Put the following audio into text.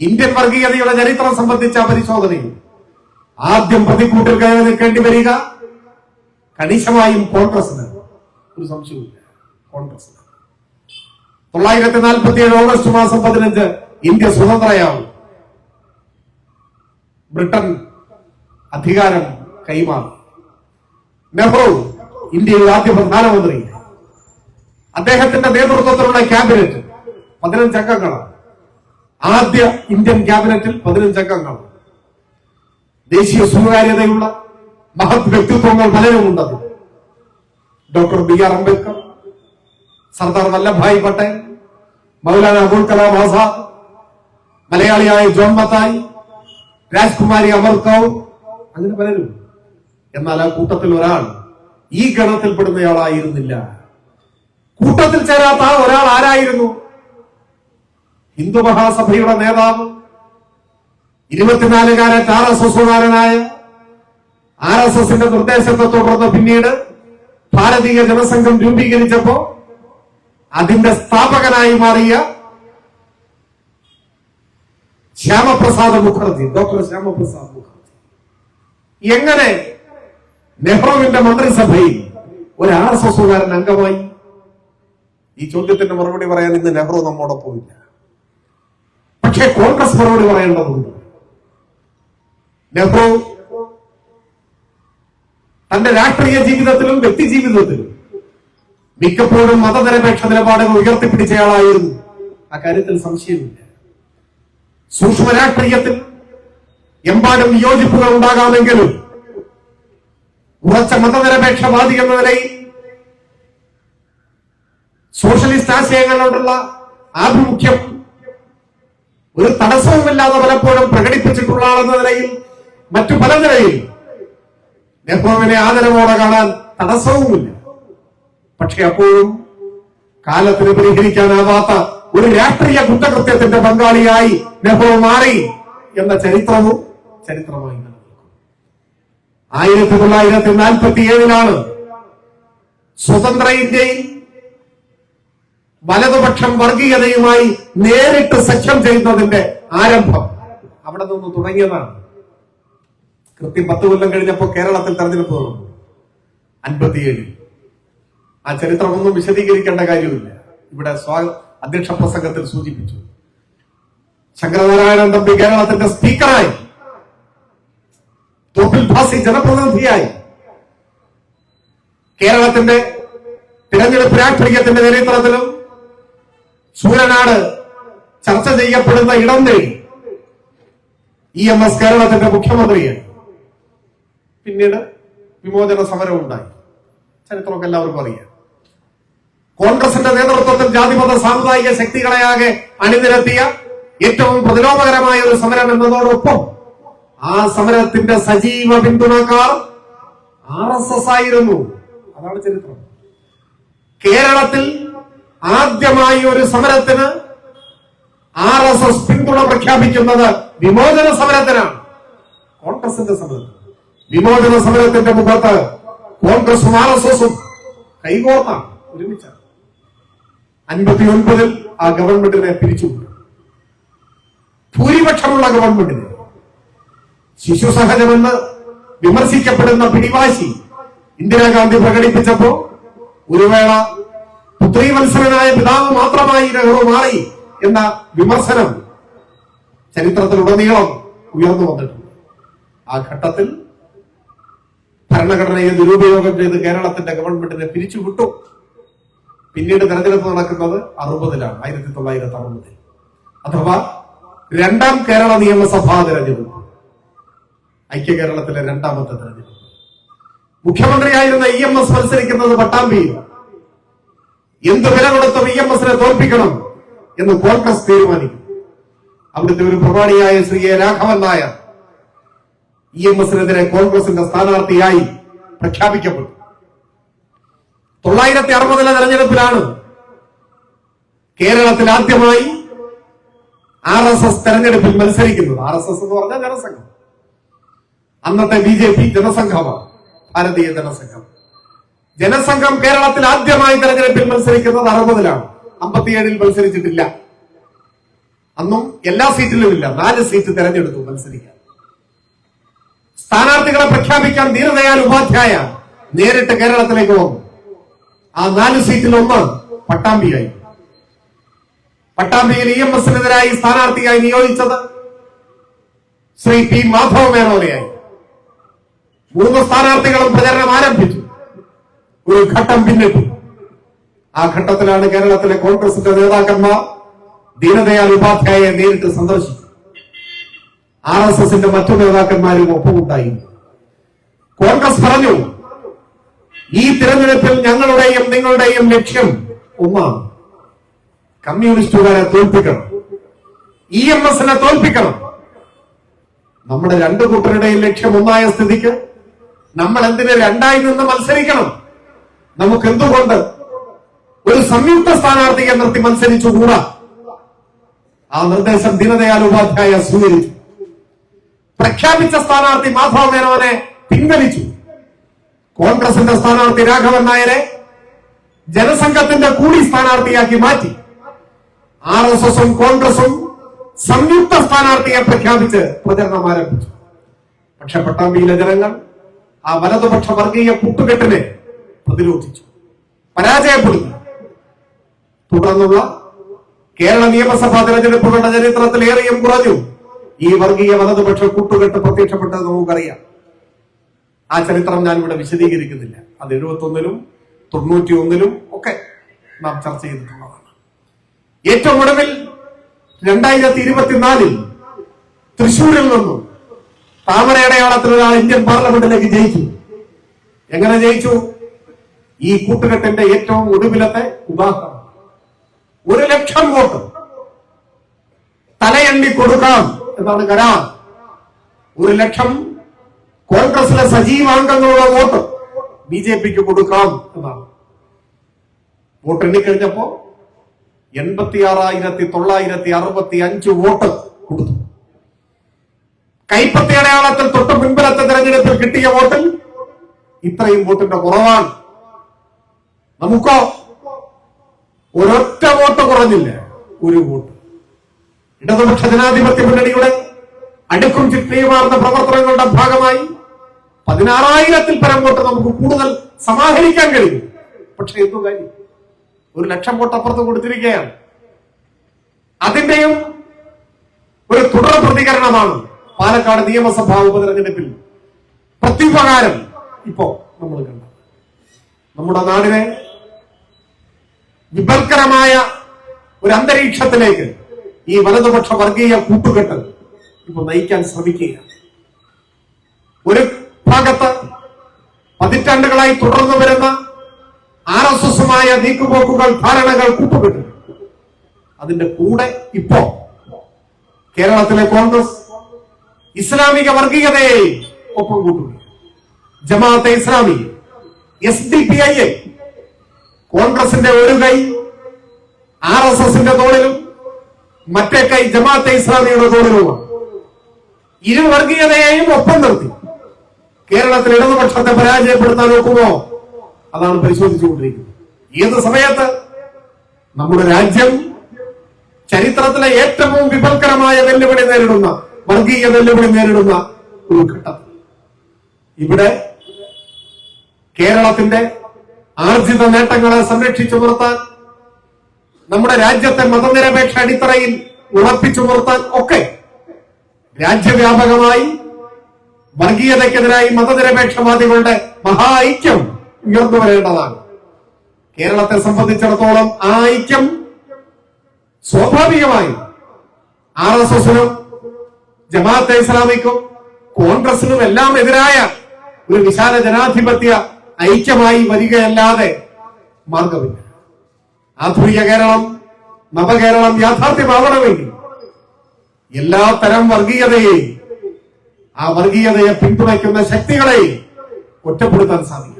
Indian വർഗീയതയുടെ ചരിത്രം സംബന്ധിച്ച പരിശോധനയിൽ ആദ്യം പ്രതിക്കൂട്ടിൽ കയറി നിൽക്കേണ്ടി വരിക കണിശമായും കോൺഗ്രസിന് ഒരു സംശയമില്ല കോൺഗ്രസിന് തൊള്ളായിരത്തി നാൽപ്പത്തി ഏഴ് ഓഗസ്റ്റ് മാസം പതിനഞ്ച് ഇന്ത്യ സ്വതന്ത്രയാവും. ബ്രിട്ടൻ അധികാരം കൈമാറും. നെഹ്റു ഇന്ത്യയുടെ ആദ്യ പ്രധാനമന്ത്രി അദ്ദേഹത്തിന്റെ നേതൃത്വത്തിലുള്ള ക്യാബിനറ്റ് പതിനഞ്ച് അംഗങ്ങളാണ്. ആദ്യ ഇന്ത്യൻ ക്യാബിനറ്റിൽ പതിനഞ്ച് അംഗങ്ങൾ. ദേശീയ സ്വകാര്യതയുള്ള മഹത് വ്യക്തിത്വങ്ങൾ പലരും ഉണ്ടത് doctor B R Ambedkar Sardar Vallabhbhai Patel Maulana Abul Kalam Azad മലയാളിയായ ജോൺ മത്തായി രാജ്കുമാരി അമർ കൗർ അങ്ങനെ പലരും. എന്നാൽ ആ കൂട്ടത്തിൽ ഒരാൾ ഈ ഗണത്തിൽപ്പെടുന്നയാളായിരുന്നില്ല. കൂട്ടത്തിൽ ചേരാത്ത ഒരാൾ ആരായിരുന്നു? ഹിന്ദു മഹാസഭയുടെ നേതാവ് ഇരുപത്തിനാലുകാരൻ ആർ എസ് എസുകാരനായ ആർ എസ് എസിന്റെ നിർദ്ദേശത്തെ തുടർന്ന് പിന്നീട് ഭാരതീയ ജനസംഘം രൂപീകരിച്ചപ്പോ അതിന്റെ സ്ഥാപകനായി മാറിയ ശ്യാമപ്രസാദ് മുഖർജി ഡോക്ടർ ശ്യാമപ്രസാദ് മുഖർജി. എങ്ങനെ നെഹ്റുവിന്റെ മന്ത്രിസഭയിൽ ഒരു ആർ എസ് എസുകാരൻ അംഗമായി? ഈ ചോദ്യത്തിന്റെ മറുപടി പറയാൻ ഇന്ന് നെഹ്റു നമ്മോടൊപ്പം ഇല്ല പക്ഷേ കോൺഗ്രസ് മറുപടി പറയേണ്ടതുണ്ട്. നെഹ്റു തന്റെ രാഷ്ട്രീയ ജീവിതത്തിലും വ്യക്തി ജീവിതത്തിലും മിക്കപ്പോഴും മതനിരപേക്ഷ നിലപാടുകൾ ഉയർത്തിപ്പിടിച്ചയാളായിരുന്നു. അക്കാര്യത്തിൽ സംശയമില്ല. സൂക്ഷ്മ രാഷ്ട്രീയത്തിൽ എമ്പാടും വിയോജിപ്പുകൾ ഉണ്ടാകാമെങ്കിലും ഉറച്ച മതനിരപേക്ഷവാദി എന്ന നിലയിൽ സോഷ്യലിസ്റ്റ് ആശയങ്ങളോടുള്ള ആഭിമുഖ്യം ഒരു തടസ്സവുമില്ലാതെ പലപ്പോഴും പ്രകടിപ്പിച്ചിട്ടുള്ള ആളെന്ന നിലയിൽ മറ്റു പല നിലയിൽ നെഹ്റുവിനെ ആദരവോടെ കാണാൻ തടസ്സവുമില്ല. പക്ഷെ അപ്പോഴും കാലത്തിന് പരിഹരിക്കാനാവാത്ത ഒരു രാഷ്ട്രീയ കുറ്റകൃത്യത്തിന്റെ പങ്കാളിയായി നെഹ്റു മാറി എന്ന ചരിത്രവും ചരിത്രമായി ആയിരത്തി തൊള്ളായിരത്തി നാൽപ്പത്തി ഏഴിലാണ് സ്വതന്ത്ര ഇന്ത്യയിൽ വലതുപക്ഷം വർഗീയതയുമായി നേരിട്ട് സഖ്യം ചെയ്യുന്നതിന്റെ ആരംഭം അവിടെ നിന്ന് തുടങ്ങിയതാണ്. കൃത്യം പത്ത് കൊല്ലം കഴിഞ്ഞപ്പോൾ കേരളത്തിൽ തെരഞ്ഞെടുപ്പ് നടന്നു അൻപത്തിയേഴിൽ. ആ ചരിത്രമൊന്നും വിശദീകരിക്കേണ്ട കാര്യമില്ല. ഇവിടെ സ്വാ അധ്യക്ഷ പ്രസംഗത്തിൽ സൂചിപ്പിച്ചു. ശങ്കരനാരായണൻ തമ്പി കേരളത്തിന്റെ സ്പീക്കറായി. തോപ്പിൽ ഭാസി ജനപ്രതിനിധിയായി. കേരളത്തിന്റെ തിരഞ്ഞെടുപ്പ് രാഷ്ട്രീയത്തിന്റെ ചരിത്രത്തിലും സൂര്യനാട് ചർച്ച ചെയ്യപ്പെടുന്ന ഇടം തേടി ഇ എം എസ് കേരളത്തിന്റെ മുഖ്യമന്ത്രിയാണ്. പിന്നീട് വിമോചന സമരം ഉണ്ടായി ചരിത്രമൊക്കെ എല്ലാവർക്കും അറിയാം. കോൺഗ്രസിന്റെ നേതൃത്വത്തിൽ ജാതിമത സാമുദായിക ശക്തികളെയാകെ അണിനിരത്തിയ ഏറ്റവും പ്രതിരോധകരമായ ഒരു സമരം എന്നതോടൊപ്പം ആ സമരത്തിന്റെ സജീവ പിന്തുണക്കാർ ആർ എസ് എസ് ആയിരുന്നു. അതാണ് ചരിത്രം. കേരളത്തിൽ ആദ്യമായി ഒരു സമരത്തിന് ആർ എസ് എസ് പിന്തുണ പ്രഖ്യാപിക്കുന്നത് വിമോചന സമരത്തിനാണ്. കോൺഗ്രസിന്റെ സമരത്തിന്. വിമോചന സമരത്തിന്റെ മുഖത്ത് കോൺഗ്രസും ആർ എസ് എസും കൈകോർത്താണ് ഒരുമിച്ചാണ്. അൻപത്തി ഒൻപതിൽ ആ ഗവൺമെന്റിനെ പിരിച്ചുവിട്ടു. ഭൂരിപക്ഷമുള്ള ഗവൺമെന്റിന്. ശിശു സഹജമെന്ന് വിമർശിക്കപ്പെടുന്ന പിടിവാശി ഇന്ദിരാഗാന്ധി പ്രകടിപ്പിച്ചപ്പോ ഒരു വേള പുത്രീവത്സരനായ പിതാവ് മാത്രമായി നെഹ്റു മാറി എന്ന വിമർശനം ചരിത്രത്തിലുടനീളം ഉയർന്നു വന്നിട്ടുണ്ട്. ആ ഘട്ടത്തിൽ ഭരണഘടനയെ ദുരുപയോഗം ചെയ്ത് കേരളത്തിന്റെ ഗവൺമെന്റിനെ പിരിച്ചുവിട്ടു. പിന്നീട് തെരഞ്ഞെടുപ്പ് നടക്കുന്നത് അറുപതിലാണ് ആയിരത്തി തൊള്ളായിരത്തി അറുപതിൽ. അഥവാ രണ്ടാം കേരള നിയമസഭാ തെരഞ്ഞെടുപ്പ്. ഐക്യ കേരളത്തിലെ രണ്ടാമത്തെ തെരഞ്ഞെടുപ്പ്. മുഖ്യമന്ത്രിയായിരുന്ന ഇ എം എസ് മത്സരിക്കുന്നത് പട്ടാമ്പിയിൽ. എന്ത് വില കൊടുത്ത് വി എം എസിനെ തോൽപ്പിക്കണം എന്ന് കോൺഗ്രസ് തീരുമാനിക്കും. അവിടുത്തെ ഒരു പ്രമാണിയായ Shri A Raghavan Nair E M എസിനെതിരെ കോൺഗ്രസിന്റെ സ്ഥാനാർത്ഥിയായി പ്രഖ്യാപിക്കപ്പെട്ടു. തൊള്ളായിരത്തി അറുപതിലെ തെരഞ്ഞെടുപ്പിലാണ് കേരളത്തിൽ ആദ്യമായി ആർ എസ് എസ് തെരഞ്ഞെടുപ്പിൽ മത്സരിക്കുന്നത്. ആർ എസ് എസ് എന്ന് പറഞ്ഞാൽ ജനസംഘം. അന്നത്തെ ബി ജെ പി ജനസംഘമാണ് ഭാരതീയ ജനസംഘം. ജനസംഘം കേരളത്തിൽ ആദ്യമായി തെരഞ്ഞെടുപ്പിൽ മത്സരിക്കുന്നത് അറുപതിലാണ്. അമ്പത്തിയേഴിൽ മത്സരിച്ചിട്ടില്ല. അന്നും എല്ലാ സീറ്റിലും ഇല്ല. നാല് സീറ്റ് തെരഞ്ഞെടുത്തു മത്സരിക്കാൻ. സ്ഥാനാർത്ഥികളെ പ്രഖ്യാപിക്കാൻ ദീനദയാൽ ഉപാധ്യായ നേരിട്ട് കേരളത്തിലേക്ക് വന്നു. ആ നാല് സീറ്റിൽ ഒന്ന് പട്ടാമ്പിയായി. പട്ടാമ്പിയിൽ ഇ എം എസിനെതിരായി സ്ഥാനാർത്ഥിയായി നിയോഗിച്ചത് ശ്രീ പി മാധവ മേനോനെയായി മൂന്ന് സ്ഥാനാർത്ഥികളും പ്രചരണം ആരംഭിച്ചു. ഒരു ഘട്ടം പിന്നിട്ടു. ആ ഘട്ടത്തിലാണ് കേരളത്തിലെ കോൺഗ്രസിന്റെ നേതാക്കന്മാർ ദീനദയാൽ ഉപാധ്യായെ നേരിട്ട് സന്ദർശിച്ചു ആർ എസ് എസിന്റെ മറ്റു നേതാക്കന്മാരും ഒപ്പമുണ്ടായി. കോൺഗ്രസ് പറഞ്ഞു ഈ തിരഞ്ഞെടുപ്പിൽ ഞങ്ങളുടെയും നിങ്ങളുടെയും ലക്ഷ്യം ഒന്നാണ്. കമ്മ്യൂണിസ്റ്റുകാരെ തോൽപ്പിക്കണം. ഇ എം എസിനെ തോൽപ്പിക്കണം. നമ്മുടെ രണ്ടു കൂട്ടരുടെയും ലക്ഷ്യം ഒന്നായ സ്ഥിതിക്ക് നമ്മൾ എന്തിന് രണ്ടായി നിന്ന് മത്സരിക്കണം? നമുക്ക് എന്തുകൊണ്ട് ഒരു സംയുക്ത സ്ഥാനാർത്ഥിയെ നിർത്തി മത്സരിച്ചുകൂടാ? ആ നിർദ്ദേശം ദീനദയാൽ ഉപാധ്യായ സ്വീകരിച്ചു. പ്രഖ്യാപിച്ച സ്ഥാനാർത്ഥി മാധവ മേനോനെ പിൻവലിച്ചു. കോൺഗ്രസിന്റെ സ്ഥാനാർത്ഥി രാഘവൻ നായരെ ജനസംഘത്തിന്റെ കൂടി സ്ഥാനാർത്ഥിയാക്കി മാറ്റി. ആർ എസ് എസും കോൺഗ്രസും സംയുക്ത സ്ഥാനാർത്ഥിയെ പ്രഖ്യാപിച്ച് പ്രചരണം ആരംഭിച്ചു. പക്ഷെ പട്ടാമ്പിയിലെ ജനങ്ങൾ ആ വലതുപക്ഷ വർഗീയ കൂട്ടുകെട്ടിനെ പ്രതിരോധിച്ചു. പരാജയപ്പെടുന്നു. തുടർന്നുള്ള കേരള നിയമസഭാ തെരഞ്ഞെടുപ്പുകളുടെ ചരിത്രത്തിൽ ഏറെയും കുറഞ്ഞു. ഈ വർഗീയ വലതുപക്ഷ കൂട്ടുകെട്ട് പ്രത്യക്ഷപ്പെട്ടത് നമുക്കറിയാം. ആ ചരിത്രം ഞാൻ ഇവിടെ വിശദീകരിക്കുന്നില്ല. അത് എഴുപത്തി ഒന്നിലും തൊണ്ണൂറ്റി ഒന്നിലും ഒക്കെ നാം ചർച്ച ചെയ്തിട്ടുള്ളതാണ്. ഏറ്റവും ഒടുവിൽ രണ്ടായിരത്തി ഇരുപത്തിനാലിൽ തൃശൂരിൽ നിന്നും താമരയടയാളത്തിൽ ഒരാൾ ഇന്ത്യൻ പാർലമെന്റിലേക്ക് ജയിച്ചു. എങ്ങനെ ജയിച്ചു? ഈ കൂട്ടുകെട്ടിന്റെ ഏറ്റവും ഒടുവിലത്തെ ഉദാഹരണം. ഒരു ലക്ഷം വോട്ട് തലയെണ്ണി കൊടുക്കാം എന്നാണ് കരാർ. ഒരു ലക്ഷം കോൺഗ്രസിലെ സജീവാംഗങ്ങളുള്ള വോട്ട് ബി ജെ പിക്ക് കൊടുക്കാം എന്നാണ്. വോട്ട് എണ്ണിക്കഴിഞ്ഞപ്പോ എൺപത്തി ആറായിരത്തി തൊള്ളായിരത്തി അറുപത്തി അഞ്ച് വോട്ട് കൊടുത്തു. കൈപ്പത്തി അടയാളത്തിൽ തൊട്ട് മുൻപിലത്തെ തെരഞ്ഞെടുപ്പിൽ കിട്ടിയ വോട്ടിൽ ഇത്രയും വോട്ടിന്റെ കുറവാണ്. നമുക്കോ? ഒരൊറ്റ വോട്ട് കുറഞ്ഞില്ല? ഒരു വോട്ട്. ഇടതുപക്ഷ ജനാധിപത്യ മുന്നണിയുടെ അടുക്കും ചിട്ടയുമാർന്ന പ്രവർത്തനങ്ങളുടെ ഭാഗമായി പതിനാറായിരത്തിൽ പരം വോട്ട് നമുക്ക് കൂടുതൽ സമാഹരിക്കാൻ കഴിയും. പക്ഷെ എന്തു കാര്യം? ഒരു ലക്ഷം വോട്ട് അപ്പുറത്ത് കൊടുത്തിരിക്കുകയാണ്. അതിന്റെയും ഒരു തുടർ പ്രതികരണമാണ് പാലക്കാട് നിയമസഭാ ഉപതെരഞ്ഞെടുപ്പിൽ പ്രത്യുപകാരം ഇപ്പോ നമ്മൾ കണ്ടത്. നമ്മുടെ നാടിനെ വിപൽക്കരമായ ഒരു അന്തരീക്ഷത്തിലേക്ക് ഈ വലതുപക്ഷ വർഗീയ കൂട്ടുകെട്ട് ഇപ്പൊ നയിക്കാൻ ശ്രമിക്കുകയാണ്. ഒരു ഭാഗത്ത് പതിറ്റാണ്ടുകളായി തുടർന്നു വരുന്ന ആർ എസ് എസുമായ നീക്കുപോക്കുകൾ ധാരണകൾ കൂട്ടുകെട്ട്. അതിന്റെ കൂടെ ഇപ്പോ കേരളത്തിലെ കോൺഗ്രസ് ഇസ്ലാമിക വർഗീയതയെയും ഒപ്പം കൂട്ടുക Jamaat e Islami S D P I A കോൺഗ്രസിന്റെ ഒരു കൈ ആർ എസ് എസിന്റെ തോളിലും മറ്റേ കൈ ജമാഅത്തെ ഇസ്ലാമിയുടെ തോളിലുമാണ്. ഇരു വർഗീയതയെയും ഒപ്പം നിർത്തി. കേരളത്തിൽ ഇടതുപക്ഷത്തെ പരാജയപ്പെടുത്താൻ നോക്കുമോ? അതാണ് പരിശോധിച്ചുകൊണ്ടിരിക്കുന്നത്. ഏത് സമയത്ത് നമ്മുടെ രാജ്യം ചരിത്രത്തിലെ ഏറ്റവും വിപൽക്കരമായ വെല്ലുവിളി നേരിടുന്ന വർഗീയ വെല്ലുവിളി നേരിടുന്ന ഒരു ഘട്ടം. ഇവിടെ കേരളത്തിന്റെ ആർജിത നേട്ടങ്ങളെ സംരക്ഷിച്ചു നിർത്താൻ നമ്മുടെ രാജ്യത്തെ മതനിരപേക്ഷ അടിത്തറയിൽ ഉറപ്പിച്ചു നിർത്താൻ ഒക്കെ രാജ്യവ്യാപകമായി വർഗീയതയ്ക്കെതിരായി മതനിരപേക്ഷവാദികളുടെ മഹാ ഐക്യം ഉയർന്നു വരേണ്ടതാണ്. കേരളത്തെ സംബന്ധിച്ചിടത്തോളം ആ ഐക്യം സ്വാഭാവികമായും ആർ എസ് എസിനും ജമാഅത്തെ ഇസ്ലാമിക്കും കോൺഗ്രസിനും എല്ലാം എതിരായ ഒരു വിശാല ജനാധിപത്യ ഐക്യമായി വരികയല്ലാതെ മാർഗമില്ല. ആധുനിക കേരളം നവകേരളം യാഥാർത്ഥ്യമാവണമെങ്കിൽ എല്ലാ തരം വർഗീയതയെയും ആ വർഗീയതയെ പിന്തുണയ്ക്കുന്ന ശക്തികളെ ഒറ്റപ്പെടുത്താൻ സാധിക്കും.